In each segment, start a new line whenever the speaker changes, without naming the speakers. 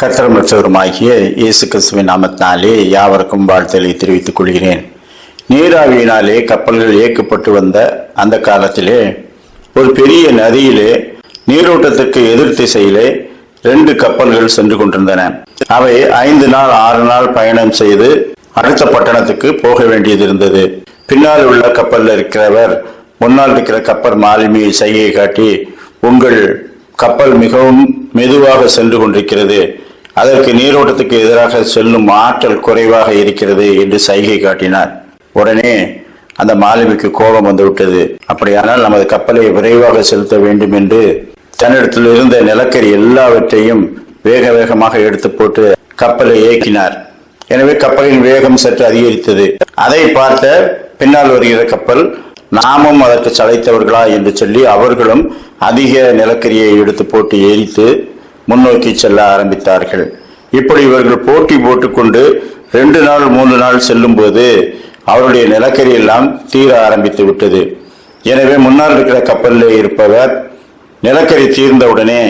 கத்திரமற்றவருமாகிய இயேசு கிறிஸ்துவின் நாமத்தினாலே யாவருக்கும் வாழ்த்தலை தெரிவித்துக் கொள்கிறேன். நீராவியினாலே கப்பல்கள் இயக்கப்பட்டு வந்த அந்த காலத்திலே ஒரு பெரிய நதியிலே நீரோட்டத்துக்கு எதிர் திசையிலே ரெண்டு கப்பல்கள் சென்று கொண்டிருந்தன. அவை ஐந்து நாள் ஆறு நாள் பயணம் செய்து அடுத்த பட்டணத்துக்கு போக வேண்டியது இருந்தது. பின்னால் உள்ள கப்பலில் இருக்கிறவர் முன்னால் இருக்கிற கப்பல் மாலுமியை சைகை காட்டி உங்கள் கப்பல் மிகவும் மெதுவாக சென்று கொண்டிருக்கிறது. அதற்கு நீரோட்டத்துக்கு எதிராக செல்லும் ஆற்றல் குறைவாக இருக்கிறது என்று சைகை காட்டினார். உடனே அந்த மாலுமிக்கு கோபம் வந்துவிட்டது. அப்படியானால் நமது கப்பலை விரைவாக செலுத்த வேண்டும் என்று தன்னிடத்தில் இருந்த நிலக்கரி எல்லாவற்றையும் வேக வேகமாக எடுத்து போட்டு கப்பலை இயக்கினார். எனவே கப்பலின் வேகம் சற்று அதிகரித்தது. அதை பார்த்த பின்னால் வருகிற கப்பல் நாமும் அதற்கு சளைத்தவர்களா? என்று சொல்லி அவர்களும் அதிக நிலக்கரியை எடுத்து போட்டு எரித்து முன்னோக்கி செல்ல ஆரம்பித்தார்கள். இப்படி இவர்கள் போட்டி போட்டுக்கொண்டு ரெண்டு நாள் மூன்று நாள் செல்லும்போது அவருடைய நிலக்கரி எல்லாம் தீர ஆரம்பித்து விட்டது. எனவே முன்னால் இருக்கிற கப்பலில் இருப்பவர் நிலக்கரி தீர்ந்தவுடனே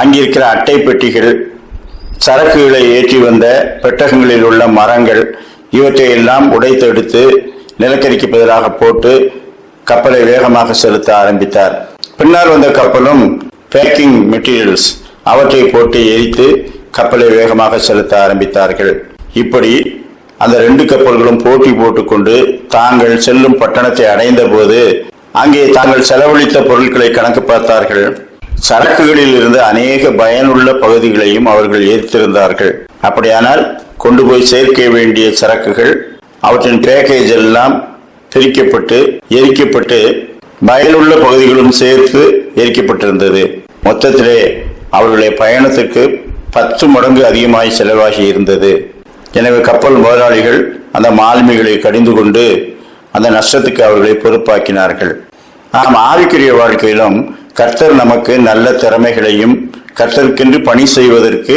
அங்கிருக்கிற அட்டை பெட்டிகள் சரக்குகளை ஏற்றி வந்த பெட்டகங்களில் உள்ள மரங்கள் இவற்றை எல்லாம் உடைத்தெடுத்து நிலக்கரிக்கு பதிலாக போட்டு கப்பலை வேகமாக செலுத்த ஆரம்பித்தார். பின்னால் வந்த கப்பலும் பேக்கிங் மெட்டீரியல்ஸ் அவற்றை போட்டு எரித்து கப்பலை வேகமாக செலுத்த ஆரம்பித்தார்கள். இப்படி அந்த ரெண்டு கப்பல்களும் போட்டி போட்டுக்கொண்டு தாங்கள் செல்லும் பட்டணத்தை அடைந்த போது அங்கே தாங்கள் செலவழித்த பொருட்களை கணக்கு பார்த்தார்கள். சரக்குகளில் இருந்து அநேக பயனுள்ள பகுதிகளையும் அவர்கள் எரித்திருந்தார்கள் அப்படியானால் கொண்டு போய் சேர்க்க வேண்டிய சரக்குகள் அவற்றின் பேக்கேஜ் எல்லாம் பிரிக்கப்பட்டு எரிக்கப்பட்டு பயனுள்ள பகுதிகளும் சேர்த்து எரிக்கப்பட்டிருந்தது. மொத்தத்திலே அவர்களுடைய பயணத்துக்கு பத்து மடங்கு அதிகமாய் செலவாகி இருந்தது. எனவே கப்பல் முதலாளிகள் அந்த மாலுமிகளை கடிந்து கொண்டு அந்த நஷ்டத்துக்கு அவர்களை பொறுப்பாக்கினார்கள். நாம் ஆவிக்குரிய வாழ்க்கையிலும் கர்த்தர் நமக்கு நல்ல திறமைகளையும் கர்த்தருக்கென்று பணி செய்வதற்கு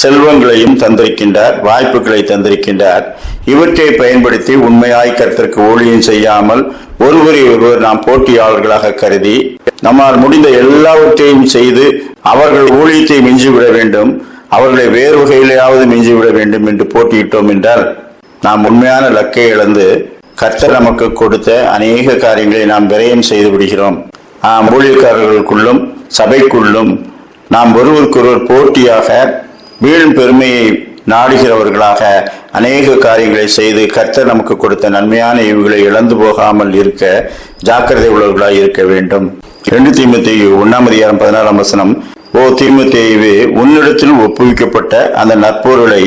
செல்வங்களையும் தந்திருக்கின்றார் வாய்ப்புகளை தந்திருக்கின்றார். இவற்றை பயன்படுத்தி உண்மையாய் கருத்திற்கு ஊழியம் செய்யாமல் ஒருவரை ஒருவர் நாம் போட்டியாளர்களாக கருதி நம்மால் முடிந்த எல்லாவற்றையும் செய்து அவர்கள் ஊழியத்தை மிஞ்சிவிட வேண்டும் அவர்களை வேறு வகையிலேயாவது மிஞ்சிவிட வேண்டும் என்று போட்டியிட்டோம் என்றால் நாம் உண்மையான லக்கை இழந்து கர்த்தர் நமக்கு கொடுத்த அநேக காரியங்களை நாம் விரயம் செய்து விடுகிறோம். ஊழியக்காரர்களுக்குள்ளும் சபைக்குள்ளும் நாம் ஒருவருக்கொருவர் போட்டியாக வீழும் பெருமையை நாடுகிறவர்களாக அநேக காரியங்களை செய்து கர்த்தர் நமக்கு கொடுத்த நன்மையான இவுகளை இழந்து போகாமல் இருக்க ஜாக்கிரதை உள்ளவர்களாக இருக்க வேண்டும். ரெண்டு தீமத்தேயு ஒன்னாம் அதிகாரம் பதினாறாம் வசனம். ஓ தீமத்தேயுவே உன்னிடத்தில் ஒப்புவிக்கப்பட்ட அந்த நற்பொருளை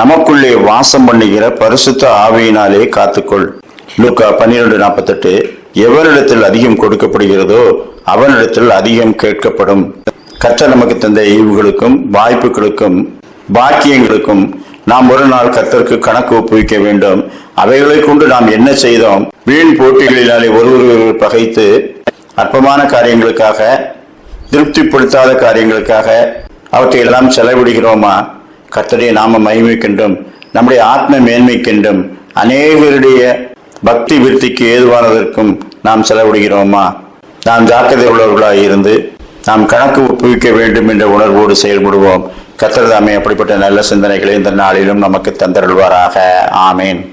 நமக்குள்ளே வாசம் பண்ணுகிற பரிசுத்த ஆவியினாலே காத்துக்கொள். லூக்கா பன்னிரண்டு நாற்பத்தெட்டு. எவரிடத்தில் அதிகம் கொடுக்கப்படுகிறதோ அவனிடத்தில் அதிகம் கேட்கப்படும். கற்ற நமக்கு தந்த ஈவுகளுக்கும் வாய்ப்புகளுக்கும் பாக்கியங்களுக்கும் நாம் ஒரு நாள் கத்தருக்கு கணக்கு ஒப்புவிக்க வேண்டும். அவைகளை கொண்டு நாம் என்ன செய்தோம்? வீண் போட்டிகளினாலே ஒருவர் ஒருவர் பகைத்து அற்பமான காரியங்களுக்காக திருப்திப்படுத்தாத காரியங்களுக்காக அவற்றை எல்லாம் செலவிடுகிறோமா? கர்த்தருடைய நாம மகிமைக்கின்றோம். நம்முடைய ஆத்ம மேன்மைக்கின்றும். அநேகருடைய பக்தி விருத்திக்கு ஏதுவானதற்கும் நாம் செலவிடுகிறோமா? நாம் ஜாக்கிரதை உள்ளவர்களாக இருந்து நாம் கணக்கு ஒப்புவிக்க வேண்டும் என்ற உணர்வோடு செயல்படுவோம். கர்த்தர் அப்படிப்பட்ட நல்ல சிந்தனைகளை இந்த நாளிலும் நமக்கு தந்தருள்வாராக. ஆமேன்.